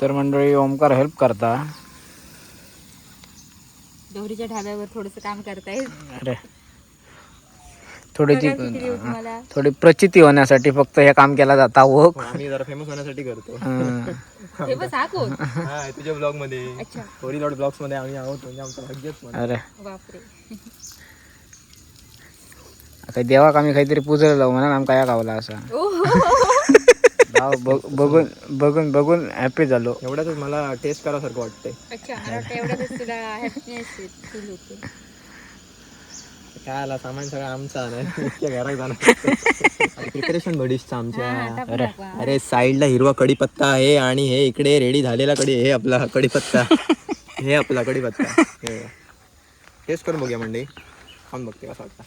तर मंडळी ओमकार हेल्प करता. डोरीच्या ढाब्यावर थोडस काम करताय. अरे. थोडी ती प्रचिती होण्यासाठी फक्त हे काम केला जाता हो आम्ही जरा फेमस होण्यासाठी करतो. हं. हे हा कोण हा तुझ्या ब्लॉगमध्ये अच्छा. कोरी लॉट ब्लॉग्समध्ये आम्ही आहोत म्हणजे आमचं भाग्यच म्हणा. अरे. बापरे. काही देवाक आम्ही काहीतरी पुजलेलो म्हणून आमका या गावला असा. बघ- बघून बघून बघून हॅपी झालो. एवढ्यातच मला टेस्ट करासारखं वाटतंय. अच्छा मला वाटतं एवढ्यातच तुला हॅपीनेस फील होते काय आला सामान सगळं आमचा नाही इतक्या घरात जाणार प्रिपरेशन बडीशचं हा, आमच्या. टाकू टाकू. अरे साईडला हिरवा कढीपत्ता आहे आणि हे इकडे रेडी झालेला कढी हे आपला कढीपत्ता. हे आपला कढीपत्ता. टेस्ट करून बघूया मंडळी. खाऊन बघते कसं वाटतं.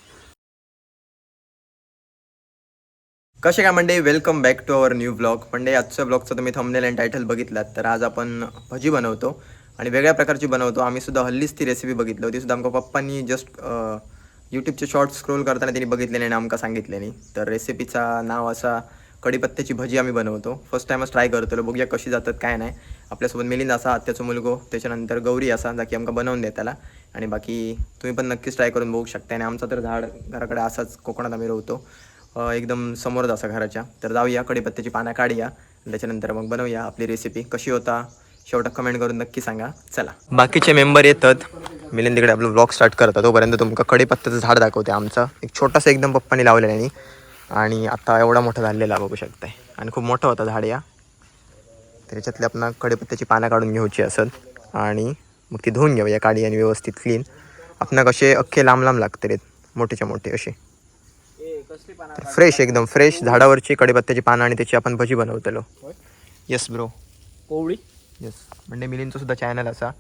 कसे काय म्हणजे welcome back to our new blog म्हणजे आजच्या ब्लॉगचं तुम्ही थंबनेल अँड टायटल बघितलात तर आज आपण भजी बनवतो आणि वेगळ्या प्रकारची बनवतो. आम्ही सुद्धा हल्लीच ती रेसिपी बघितली होती. सुद्धा आमच्या पप्पांनी जस्ट यूट्यूबचे शॉर्ट स्क्रोल करताना त्यांनी बघितलेले आणि आमका सांगितलेली. तर रेसिपीचा नाव असा कढीपत्त्याची भजी आम्ही बनवतो. फर्स्ट टाइमच ट्राय करतो बघूया कशी जातात काय नाही. आपल्यासोबत मिलिंद असा आत्याचा मुलगो. त्याच्यानंतर गौरी असा जा की आमका बनवून देताला आणि बाकी तुम्ही पण नक्कीच ट्राय करून बघू शकता. आणि आमचा तर झाड घराकडे असाच कोकणात आम्ही रोवतो. एकदम समोरच असा घराच्या. तर जाऊया कढीपत्त्याची पानं काढूया. आणि त्याच्यानंतर मग बनवूया. आपली रेसिपी कशी होता शेवटा कमेंट करून नक्की सांगा. चला. बाकीचे मेंबर येतात. मिलिंद तिकडे आपलं ब्लॉग स्टार्ट करतात तोपर्यंत तुमका कढीपत्त्याचं झाड दाखवते आमचं. एक छोटासा एकदम पप्पाने लावलेला आहे. आणि आता एवढा मोठा झालेला बघू शकताय. आणि खूप मोठं होतं झाड या. त्याच्यातले आपण कढीपत्त्याची पानं काढून घ्यायची असत आणि मग ती धुवून घेऊया काडी आणि व्यवस्थित क्लीन आपण कसे अख्खे लांब लांब लागते रे मोठेच्या मोठे असे. फ्रेश एकदम फ्रेश झाडावरची कढीपत्त्याची पानं आणि त्याची आपण भजी बनवतलो. येस ब्रो कोवळी? येस म्हणजे मिलिंदचं सुद्धा चॅनल असा.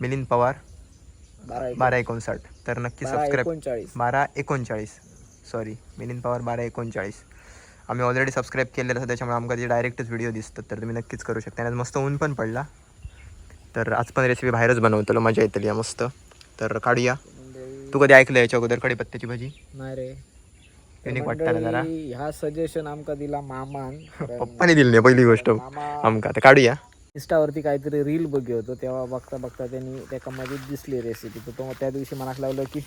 मिलिंद पवार बारा एकोणसाठ. तर नक्की सबस्क्राईब बारा एकोणचाळीस. सॉरी मिलिंद पवार बारा एकोणचाळीस. आम्ही ऑलरेडी सबस्क्राईब केलेलं असं त्याच्यामुळे आमका ते डायरेक्टच व्हिडिओ दिसतात. तर तुम्ही नक्कीच करू शकता. आणि आज मस्त ऊन पण पडला. तर आज पण रेसिपी बाहेरच बनवतलो. मजा येतली या मस्त. तर काढूया. तू कधी ऐकलं याच्या अगोदर कढीपत्त्याची भजी? नाही रे. युनिक वाटतं ना जरा ह्या सजेशन आमका दिला मामान. पप्पाने दिली नाही पहिली गोष्ट. आमका तर काढूया. इंस्टावरती काहीतरी रील बघी होतो तेव्हा बघता बघता त्यांनी त्याका मध्ये दिसली रेसिपी तर तो त्या दिवशी मनाक लावलं की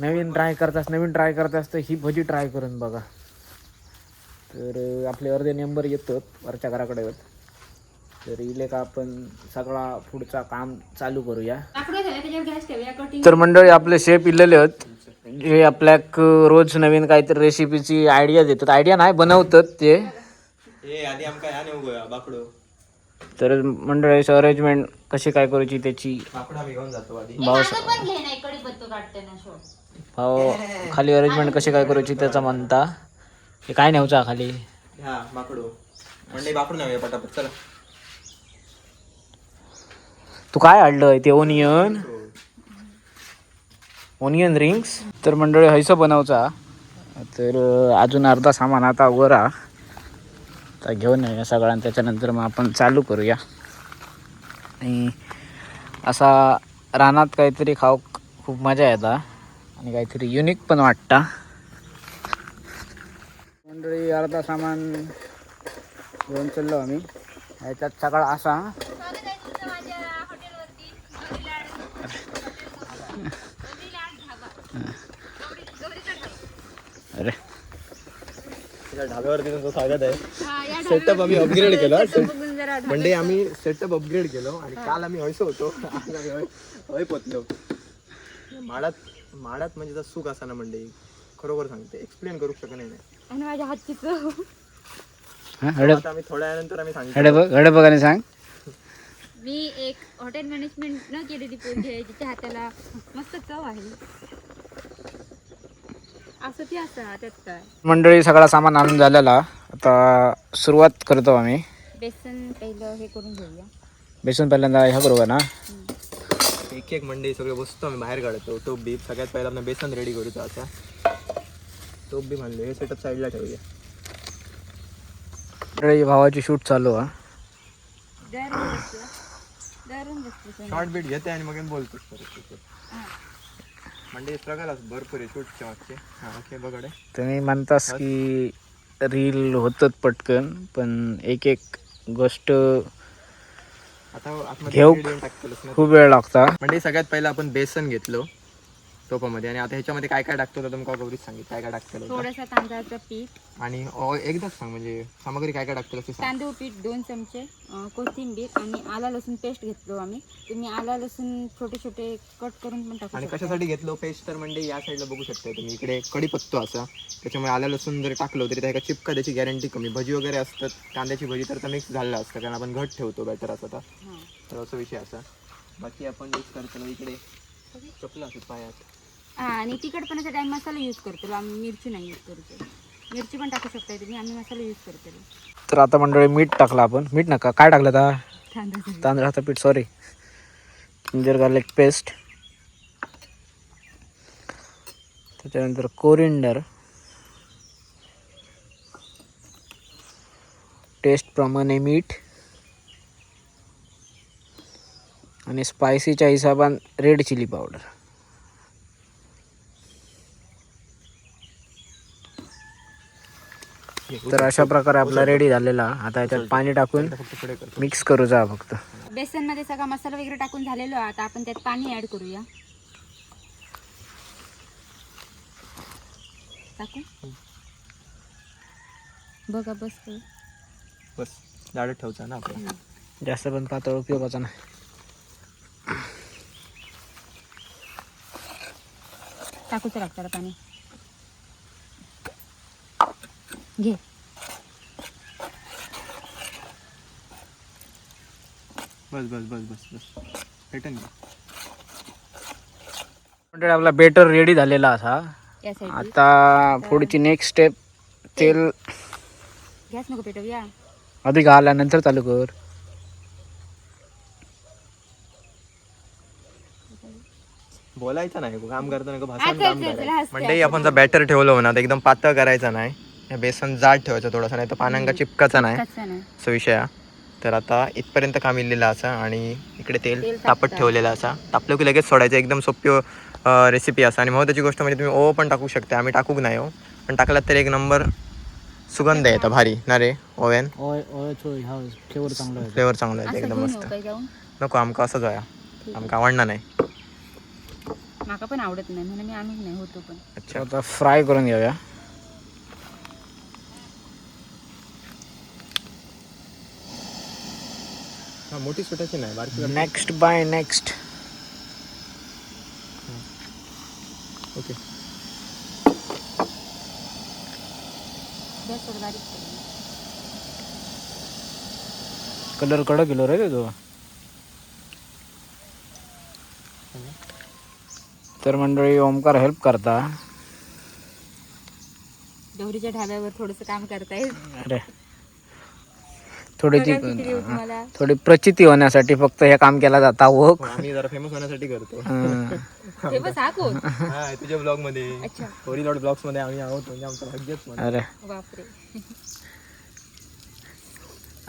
नवीन ट्राय करतास नवीन ट्राय करतास तर ही भजी ट्राय करून बघा. तर अं, आपले अर्धे नंबर येतात वरच्या घराकडे येत तर इले का आपण सगळा पुढचा काम चालू करूया. लाकडं झालं त्याच्यावर गॅस ठेवूया कटिंग तर मंडळी आपले शेफ इलेले आहेत. जे आपल्याक रोज नवीन काहीतरी रेसिपीची आयडिया देतात. आयडिया नाही बनवतात ते. ए आधी आमका ह्या नेऊ बाकडो. तर मंडळीची अरेंजमेंट कशी काय करूची त्याची? बाकडा आम्ही घेऊन जातो आधी. भाव पण घे नाही कडीपत्तो काढताना शोध. भाव खाली अरेंजमेंट कशी काय करूची त्याचा म्हणता? हे काय नेऊचा खाली? हा बाकडो. म्हणजे बाकडू नव्हे पटापट चला. तू काय आणलंय ते ओनियन ओनियन रिंग्स तर मंडळी हैसं बनवचा. तर अजून अर्धा सामान आता वर आता घेऊन येऊया सगळ्यां त्याच्यानंतर मग आपण चालू करूया. आणि असा रानात काहीतरी खाऊ खूप मजा येता. आणि काहीतरी युनिक पण वाटता. मंडळी अर्धा सामान घेऊन चाललो आम्ही. ह्याच्यात सगळा असा अरे ढाब्यावरती तुमचं स्वागत आहे. सेटअप आम्ही अपग्रेड केला. म्हणजे आम्ही सेटअप अपग्रेड केलो आणि काल आम्ही हयसो होतो. आज आम्ही हय हय पोचलो. माडात माडात म्हणजे तर सुख असा ना म्हणजे खरोखर सांगते. एक्सप्लेन करू शकत नाही. आणि माझ्या हातची चव. हा, हडे आता आम्ही थोड्या वेळानंतर आम्ही सांगितलं. हडे बघ हडे बघ आणि सांग. मी एक हॉटेल मॅनेजमेंट न केलेली पोरगी आहे जिच्या हाताला मस्त चव आहे. असं ती असं त्यात काय? मंडळी सगळा सामान आणून झालेला. आता सुरुवात करतो आम्ही. बेसन पहिलं हे करून घेऊया. बेसन पहिल्यांदा ह्या बरोबर ना एक एक मंडई सगळे वस्तू आम्ही बाहेर काढतो. टोप बीप सगळ्यात पहिला आपण बेसन रेडी करूचा असा टोप बी म्हणलो हे सेटअप साईडला ठेवूया. मंडळी भावाची शूट चालू हा. बसतो. शॉर्ट बीट घेते आणि मग बोलतो. म्हणजे भरपूर आहे शूटच्या मागचे. हां ओके बघडे तुम्ही म्हणतास की रील होतात पटकन पण एक एक गोष्ट आता आतमध्ये घेऊ. ingredient टाकतोस ना खूप वेळ लागता. म्हणजे सगळ्यात पहिलं आपण बेसन घेतलो. टोपामध्ये आणि आता ह्याच्यामध्ये काय काय टाकतो तर तुमका गौरीच सांगितलं काय काय टाकतं थोडंसं तांदळाचं पीठ. आणि अ, एकदाच सांग म्हणजे सामग्री काय काय टाकतो ते सांग. तांदूळ पीठ दोन चमचे अं, कोथिंबीर आणि आला लसूण पेस्ट घेतलो आम्ही. तुम्ही आला लसूण छोटे छोटे कट करून पण टाकू आणि शकता. कशासाठी घेतलो पेस्ट तर म्हणजे या साईडला बघू शकता तुम्ही. इकडे कढीपत्तो असा. त्याच्यामुळे आलं लसूण जर टाकलो तरी त्या चिपका त्याची गॅरंटी कमी. भजी वगैरे असतात कांद्याची भजी तर मिक्स झालेलं असतं कारण आपण घट ठेवतो बॅटर असं तर. हां. तर असं विषय असा. बाकी आपण यूज करतो इकडे. चपला असतात पायात. हा आणि तिखटपणाचा टाइम मसाला यूज करतो. आम्ही मिरची नाही यूज करतो. मिरची पण टाकू शकता तुम्ही आम्ही मसाला यूज करतो. तर आता मंडळी मीठ टाकलं आपण. मीठ नका. काय टाकलं आता? तांदळाचं तांदळाचं पीठ सॉरी जिंजर गार्लिक पेस्ट त्याच्यानंतर कोरिंडर टेस्टप्रमाणे मीठ. आणि स्पायसीच्या हिशोबान रेड चिली पावडर तर अशा प्रकारे आपला रेडी झालेला. आता याच्यात पाणी टाकून मिक्स करू जा फक्त. बेसनमध्ये सगळा मसाला वगैरे टाकून झालेलो. आता आपण त्यात पाणी ऍड करूया. टाकू? बघा बस. बस. जाडत ठेवचा ना आपण. जास्त पण पातळ उपयोगाचा नाही. टाकूच लागतं पाणी. घे. बस बस बस बस बस. म्हणजे आपला बेटर रेडी झालेला असा. या आता पुढची नेक्स्ट स्टेप तेल. गॅस नको पेटवूया. अधिक आल्यानंतर चालू कर. बोलायचं नाही काम करताना का भाषण काम करायचं. म्हणजे आपण जर बॅटर ठेवलं ना तर एकदम पातळ करायचं नाही. हे बेसन जाड ठेवायचं थोडासा नाही तर पानांका चिपकाचा नाही. असा विषय हा. तर आता इथपर्यंत काम इलेला असा आणि इकडे तेल तापत. ठेवलेलं असा. तापलं की लगेच सोडायचं एकदम सोपी रेसिपी असा. आणि महत्त्वाची गोष्ट म्हणजे तुम्ही ओव पण टाकू शकता. आम्ही टाकूक नाही हो. पण टाकलात तर एक नंबर सुगंध येतं भारी. ना रे ओव्यान? फ्लेवर चांगला आहे फ्लेवर चांगला येतं असं एकदम मस्त. नको आमका असंच व्हाया आमका आवडणार नाही. माका पण आवडत नाही म्हणून मी आणून नाही होतो पण. अच्छा. आता फ्राय करून घेऊया. हा, मोठी सुटायची नाही बारकी next by next okay. Colour कडक गेलो रे तो तर मंडळी ओमकार हेल्प करता. गौरीच्या ढाब्यावर थोडस काम करताय अरे. थोडी ती बघा किती देऊ तुम्हाला? थोडी प्रचिती होण्यासाठी फक्त हे काम केला जाता हो आम्ही जरा फेमस होण्यासाठी करतो. बस हा कोण? हा तुझ्या ब्लॉगमध्ये अच्छा. कोरिलॉड ब्लॉग्समध्ये आम्ही आहोत म्हणजे आमचं भाग्यच म्हणा. अरे. बापरे.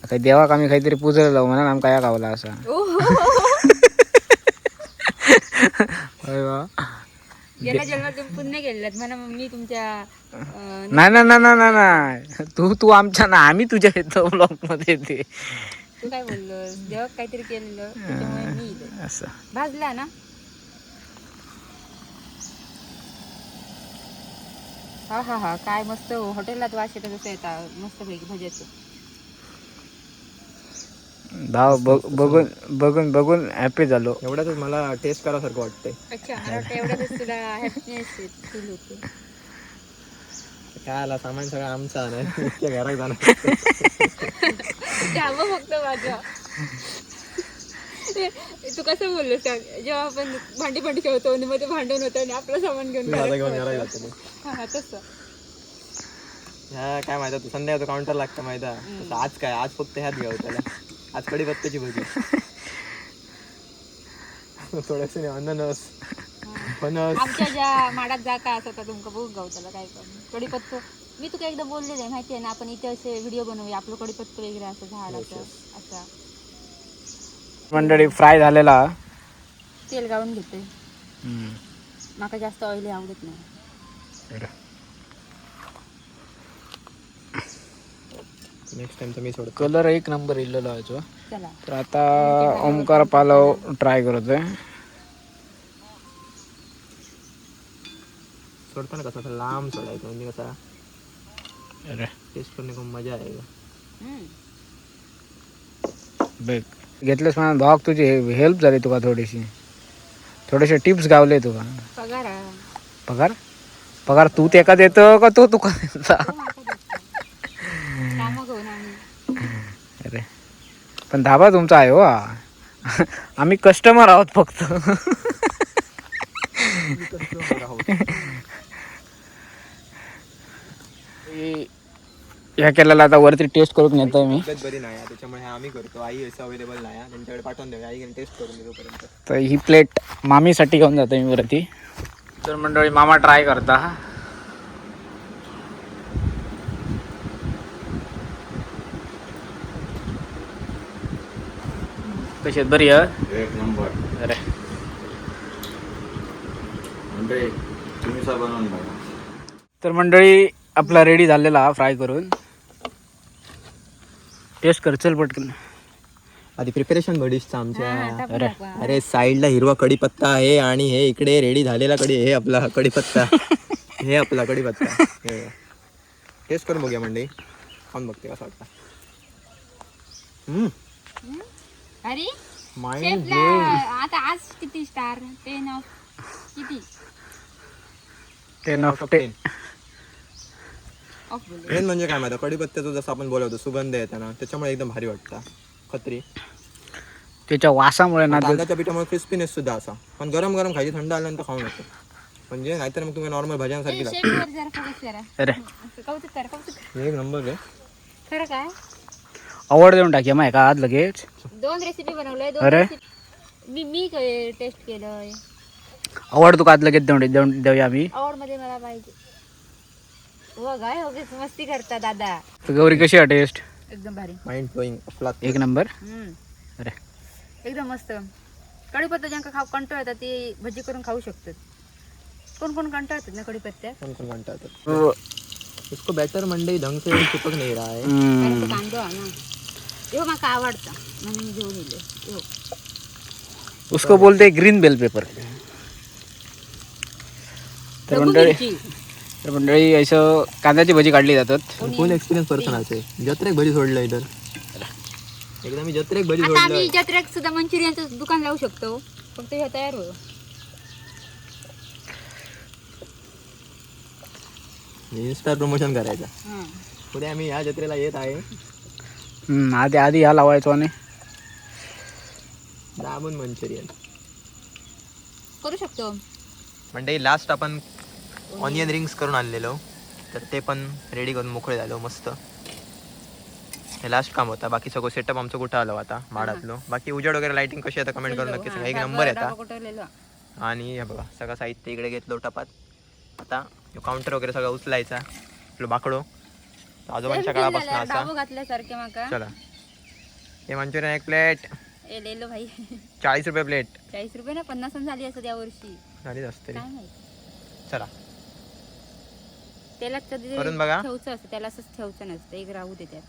आता देवाक आम्ही काहीतरी पुजलेलो म्हणून आमका या गावला असा. ओ होय बा. गेल्या जन्मात तुम्ही पुण्य केलेत म्हणा मग मी तुमच्या नाही नाही नाही नाही नाही, नाही. तू तू आमच्या ना आम्ही तुझ्या येतो ब्लॉगमध्ये ते तू काय बोललो? काहीतरी केलेलं. त्याच्यामुळे मी इथे. असं. भाजला ना? हा हा हा. काय मस्त हॉटेलात वास येतं तसं येतात मस्त पैकी भज्याचं. भाव बघ- बघून बघून बघून हॅपी झालो. एवढ्यातच मला टेस्ट करासारखं वाटतंय. अच्छा मला वाटतं एवढ्यातच तुला हॅपीनेस फील होते. काय आला सामान सगळं आमचा नाही इतक्या घरात जाणार त्यावं फक्त माझ्या. तू कसं बोललो सांग जेव्हा आपण भांडी भांडी खेळतो आणि मध्ये भांडण होतं आणि आपलं सामान घेऊन माझा घेऊन. घरात जातो. हा तसं. काय माहिती तू संध्याकाळ काउंटर लागतं माहिती आज काय? आज फक्त ह्यात घ्यावं त्याला. आज कडी पत्त्याची भजी थोडस अननस. फणस आमच्या ज्या माडात जा काय असं तर तुमका बघू गाव त्याला काय पण. कडीपत्तो मी तुका एकदा बोललेलं आहे माहिती आहे ना? आपण इथे असे व्हिडिओ बनवूया. आपलं कडीपत्तो वगैरे असं झाड असं मंडळी फ्राय झालेला. तेल गाळून घेते. माका जास्त ऑइली आवडत नाही. नेक्स्ट टाइम तर मी सोडतो. कलर एक नंबर इल्लेलो आहे तर आता ओमकार पालव ट्राय करतोय. सोडताना कसा असा लांब सोडायचं म्हणजे कसा अरे. टेस्ट करणे खूप मजा आहे. बघ घेतलेस म्हणा भावाक तुझी हेल्प झाली तुका थोडीशी. थोडेसे टिप्स गावले तुका. पगार हा. पगार? पगार तू तेका देतो का तो तुका? देता तो माका देतो. कामं घेऊन आम्ही अरे पण धाबा तुमचा आहे हो. हा. आम्ही कस्टमर आहोत फक्त. हे- ह्या केलेला आता वरती टेस्ट करून नेतोय मी. बरी नाही आहे, त्याच्यामुळे आम्ही करतो. आई असं अवेलेबल नाही आहे, त्यांच्याकडे पाठवून देऊ आई टेस्ट करून देतो तर ही प्लेट मामीसाठी घेऊन जातो मी वरती. तर मंडळी मामा ट्राय करता. कशी आहेत? बरी आहे? एक नंबर. अरे. म्हणजे तुम्ही सा बनवून बघा. तर मंडळी आपला रेडी झालेला हा फ्राय करून. टेस्ट कर चल पटकन. आधी प्रिपरेशन भडीशचं हा, आमच्या अरे. हा. अरे साईडला हिरवा कढीपत्ता आहे आणि हे इकडे रेडी झालेला कढी हे आपला कढीपत्ता हे आपला कढीपत्ता टेस्ट करून बघूया मंडळी. खाऊन बघते कसं वाटतं. हम्म? अरे? माइंड शेफला आता आज किती स्टार टेन ऑफ किती? टेन ऑफ टेन ऑफ बोल मेन म्हणजे काय माहिती कढीपत्त्याचं जसं आपण बोलवतो सुगंध येतं ना त्याच्यामुळे एकदम भारी वाटतं. खत्री. त्याच्या वासामुळे ना ते- तांदळाच्या पिठामुळे क्रिस्पीनेस सुद्धा असा. पण गरम गरम खायची थंड आल्यानंतर खाऊ नको. म्हणजे नाहीतर मग तुम्ही नॉर्मल भाज्यांसारखी लागते. शेफवर जरा फोकस करा. अरे. असं कौतुक करा कौतुक करा. एक नंबर आहे खरं काय? आवड देऊन टाकूया माहिती का आज लगेच? दोन रेसिपी बनवलंय दोन अरे. recipe- मी मी टेस्ट केलंय. आवड तुका आज लगेच देऊन देऊन देऊया आम्ही आवडमध्ये मला पाहिजे. हो काय हो मस्ती करता दादा. तर गौरी कशी आहे टेस्ट एकदम भारी. माइंड ब्लोईंग अफलात एक नंबर हम्म. अरे. एकदम मस्त. कढीपत्ता ज्यांका खाऊ कंटाळ येतात ते भजी करून खाऊ शकतात. कोण कोण कंटाळतात ना कढीपत्त्या कौन कौन घंटा तक तो, इसको बैटर मंडई ढंग से चिपक नहीं रहा है। हम्म, कारण तो कांदो हा ना यो माका आवडता। म्हणून मी घेऊन येले यो। उसको बोलते ग्रीन बेल पेपर तर मंडळी मिरची. तर मंडळी असं कांद्याची भजी काढली जातात. फुल एक्सपिरियन्स पर्सन असे जत्रेक भजी सोडलंय तर एकदा मी जत्रेक भजी आता आम्ही सोडलं जत्रेक सुद्धा मंचुरियनचं दुकान लावू शकतो. फक्त हे तयार हो इन्स्टा प्रमोशन करायचं. हा. पुढे आम्ही या जत्रेला येत आहे. आधी आधी ह्या लावायचो आणि दाबून मंचुरियन. करू शकतो. मंडई लास्ट आपण ऑनियन रिंग्स करून आणलेलो. तर ते पण रेडी करून मोकळे झालो मस्त. हे लास्ट काम होता. बाकी सगळं सेटअप आमचं कुठं आलो आता? माडातलो. बाकी उजेड वगैरे लाइटिंग कशी आता कमेंट करून नक्की सांगा. एक नंबर येतात आणि हे बघा सगळं साहित्य इकडे घेतलो टपात. आता काउंटर वगैरे सगळं उचलायचा. आपलं बाकडो. आजोबांच्या काळापासून असा. घातल्यासारखे माका. चला. हे मंचुरियन एक प्लेट ए लेलो भाई. चाळीस रुपये प्लेट चाळीस रुपये ना पन्नास झाली असं त्या वर्षी. झालीच असते काय माहीत? चला. त्याला कधी करून बघा. ठेवचं असतं त्याला असंच ठेवचं नसतं. एक राहू दे त्यात.